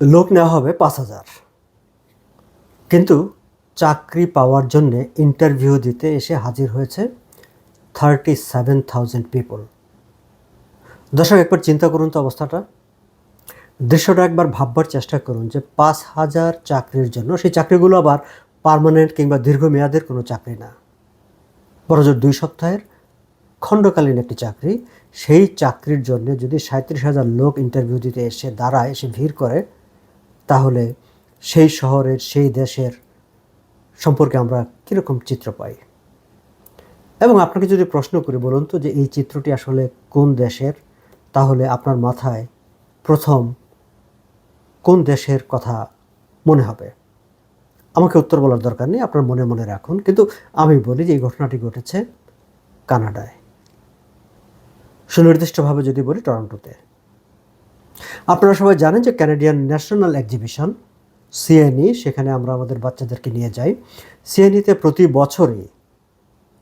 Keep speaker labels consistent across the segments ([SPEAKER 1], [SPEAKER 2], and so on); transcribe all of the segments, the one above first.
[SPEAKER 1] লোক নেওয়া হবে পাঁচ হাজার। কিন্তু চাকরি পাওয়ার জন্যে ইন্টারভিউ দিতে এসে হাজির হয়েছে থার্টি সেভেন থাউজেন্ড পিপল দর্শক, একবার চিন্তা করুন তো অবস্থাটা। দৃশ্যটা একবার ভাববার চেষ্টা করুন যে পাঁচ হাজার চাকরির জন্য, সেই চাকরিগুলো আবার পার্মানেন্ট কিংবা দীর্ঘমেয়াদের কোনো চাকরি না। বড়জোর দুই সপ্তাহের খণ্ডকালীন একটি চাকরি সেই চাকরির জন্য যদি সাঁত্রিশ হাজার লোক ইন্টারভিউ দিতে এসে দাঁড়ায়, এসে ভিড় করে, তাহলে সেই শহরের, সেই দেশের সম্পর্কে আমরা কীরকম চিত্র পাই? এবং আপনাকে যদি প্রশ্ন করি বলুন তো যে এই চিত্রটি আসলে কোন দেশের? তাহলে আপনার মাথায় প্রথম কোন দেশের কথা মনে হবে? আমাকে উত্তর বলার দরকার নেই, আপনার মনে মনে রাখুন। কিন্তু আমি বলি যে এই ঘটনাটি ঘটেছে কানাডায়। সুনির্দিষ্টভাবে যদি বলি টরন্টোতে। আপনারা সবাই জানেন যে ক্যানাডিয়ান ন্যাশনাল এক্সিবিশন সিএনই সেখানে আমরা আমাদের বাচ্চাদেরকে নিয়ে যাই। সিএনইতে প্রতি বছরই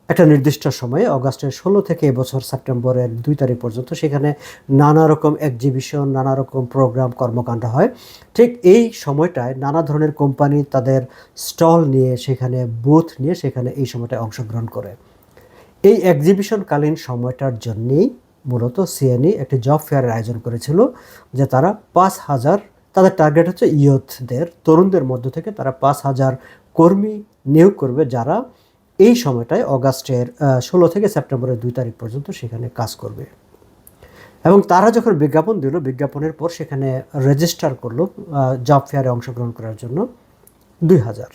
[SPEAKER 1] একটা নির্দিষ্ট সময়ে, অগাস্টের ষোলো থেকে এবছর সেপ্টেম্বরের দুই তারিখ পর্যন্ত সেখানে নানা রকম এক্সিবিশন নানা রকম প্রোগ্রাম কর্মকাণ্ড হয়। ঠিক এই সময়টায় নানা ধরনের কোম্পানি তাদের স্টল নিয়ে, সেখানে বুথ নিয়ে, সেখানে এই সময়টায় অংশগ্রহণ করে। এই এক্সিবিশনকালীন সময়টার জন্যেই মূলত সিএনই একটি জব ফেয়ারের আয়োজন করেছিল, যে তারা পাঁচ হাজার, তাদের টার্গেট হচ্ছে ইয়থদের, তরুণদের মধ্য থেকে তারা পাঁচ হাজার কর্মী নিয়োগ করবে যারা এই সময়টায় অগাস্টের ষোলো থেকে সেপ্টেম্বরের দুই তারিখ পর্যন্ত সেখানে কাজ করবে। এবং তারা যখন বিজ্ঞাপন দিল, বিজ্ঞাপনের পর সেখানে রেজিস্টার করল জব ফেয়ারে অংশগ্রহণ করার জন্য দুই হাজার।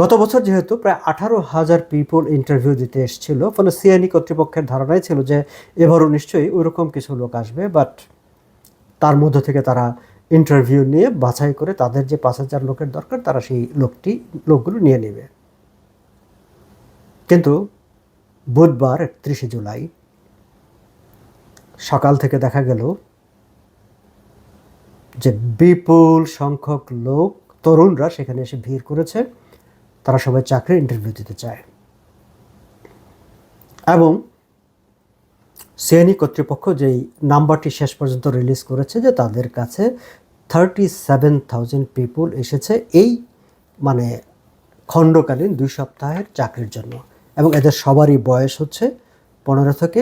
[SPEAKER 1] গত বছর যেহেতু প্রায় আঠারো হাজার পিপল ইন্টারভিউ দিতে এসেছিল, ফলে সিআইনি কর্তৃপক্ষের ধারণাই ছিল যে এবারও নিশ্চয়ই ওইরকম কিছু লোক আসবে বাট তার মধ্য থেকে তারা ইন্টারভিউ নিয়ে বাছাই করে তাদের যে পাঁচ হাজার লোকের দরকার, তারা সেই লোকটি, লোকগুলো নিয়ে নেবে। কিন্তু বুধবার একত্রিশে জুলাই সকাল থেকে দেখা গেল যে বিপুল সংখ্যক লোক, তরুণরা সেখানে এসে ভিড় করেছে। তারা সবাই চাকরির ইন্টারভিউ দিতে চায়। এবং সিএনই কর্তৃপক্ষ যেই নাম্বারটি শেষ পর্যন্ত রিলিজ করেছে যে তাদের কাছে থার্টি সেভেন থাউজেন্ড পিপুল এসেছে এই মানে খণ্ডকালীন দুই সপ্তাহের চাকরির জন্য। এবং এদের সবারই বয়স হচ্ছে পনেরো থেকে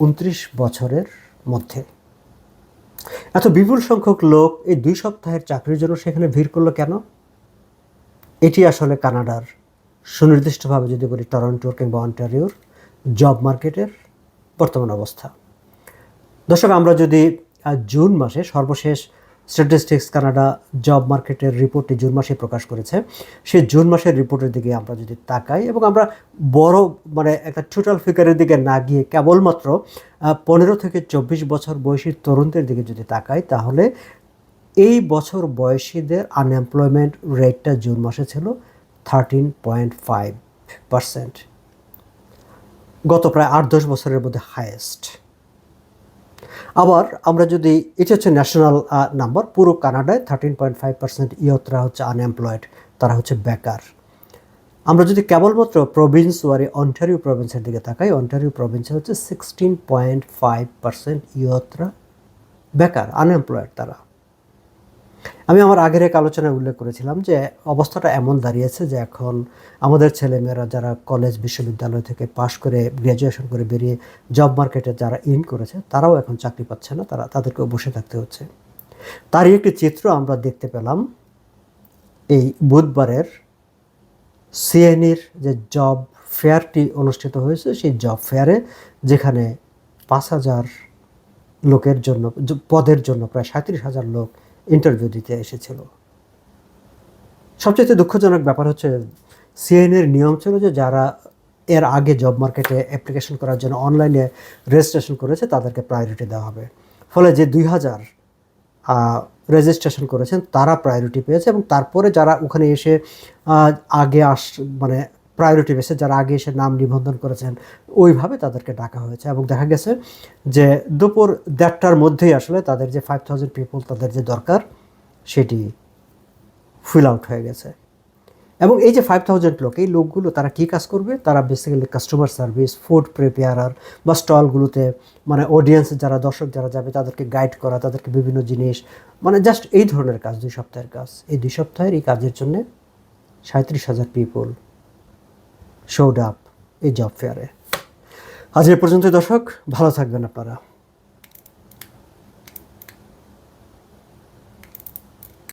[SPEAKER 1] উনত্রিশ বছরের মধ্যে। এত বিপুল সংখ্যক লোক এই দুই সপ্তাহের চাকরির জন্য সেখানে ভিড় করল কেন? এটি আসলে কানাডার সুনির্দিষ্টভাবে যদি বলি টরন্টোর কিংবা অন্টারিওর জব মার্কেটের বর্তমান অবস্থা। দর্শক, আমরা যদি জুন মাসে সর্বশেষ স্ট্যাটিস্টিক্স কানাডা জব মার্কেটের রিপোর্টটি জুন মাসে প্রকাশ করেছে সেই জুন মাসের রিপোর্টের দিকে আমরা যদি তাকাই এবং আমরা বড় মানে একটা টোটাল ফিগারের দিকে না গিয়ে কেবলমাত্র পনেরো থেকে চব্বিশ বছর বয়সী তরুণদের দিকে যদি তাকাই, তাহলে এই বছর বয়সীদের আনএমপ্লয়মেন্ট রেটটা জুন মাসে ছিল থার্টিন পয়েন্ট ফাইভ পারসেন্ট গত প্রায় আট দশ বছরের মধ্যে হায়েস্ট আবার আমরা যদি, এটা হচ্ছে ন্যাশনাল নাম্বার পুরো কানাডায় থার্টিন পয়েন্ট ফাইভ পার্সেন্ট ইয়তরা হচ্ছে আনএমপ্লয়েড তারা হচ্ছে বেকার। আমরা যদি কেবলমাত্র প্রভিন্স ওয়ারি অন্টারিও প্রভিন্সের দিকে তাকাই অন্টারিও প্রভিন্সে হচ্ছে সিক্সটিন পয়েন্ট ফাইভ পার্সেন্ট ইয়তরা বেকার আনএমপ্লয়েড তারা। আমি আমার আগের এক আলোচনায় উল্লেখ করেছিলাম যে অবস্থাটা এমন দাঁড়িয়েছে যে এখন আমাদের ছেলেমেয়েরা যারা কলেজ, বিশ্ববিদ্যালয় থেকে পাশ করে গ্র্যাজুয়েশন করে বেরিয়ে জব মার্কেটে যারা ইন করেছে, তারাও এখন চাকরি পাচ্ছে না, তারা তাদেরকেও বসে থাকতে হচ্ছে। তারই একটি চিত্র আমরা দেখতে পেলাম এই বুধবারের সিএনইর যে জব ফেয়ারটি অনুষ্ঠিত হয়েছে, সেই জব ফেয়ারে যেখানে পাঁচ হাজার লোকের জন্য, পদের জন্য প্রায় সাঁত্রিশ হাজার লোক ইন্টারভিউ দিতে এসেছিল। সবচেয়ে দুঃখজনক ব্যাপার হচ্ছে সিএনের নিয়ম ছিল যে যারা এর আগে জব মার্কেটে অ্যাপ্লিকেশন করার জন্য অনলাইনে রেজিস্ট্রেশন করেছে, তাদেরকে প্রায়োরিটি দেওয়া হবে। ফলে যে দুই হাজার রেজিস্ট্রেশন করেছেন, তারা প্রায়োরিটি পেয়েছে এবং তারপরে যারা ওখানে এসে আগে আস মানে প্রায়োরিটি বেসে যারা আগে এসে নাম নিবন্ধন করেছেন, ওইভাবে তাদেরকে ডাকা হয়েছে এবং দেখা গেছে যে দুপুর দেড়টার মধ্যেই আসলে তাদের যে ফাইভ থাউজেন্ড পিপল তাদের যে দরকার, সেটি ফিল আউট হয়ে গেছে। এবং এই যে ফাইভ থাউজেন্ড লোক, এই লোকগুলো তারা কী কাজ করবে? তারা basically customer service food preparer বা স্টলগুলোতে মানে অডিয়েন্স যারা দর্শক যারা যাবে, তাদেরকে গাইড করা, তাদেরকে বিভিন্ন জিনিস মানে জাস্ট এই ধরনের কাজ, দুই সপ্তাহের কাজ। এই দুই সপ্তাহের এই কাজের জন্যে সাঁত্রিশ হাজার পিপল শোড আপ এই জব ফেয়ারে আজ এ পর্যন্ত দর্শক ভালো থাকবেন আপনারা।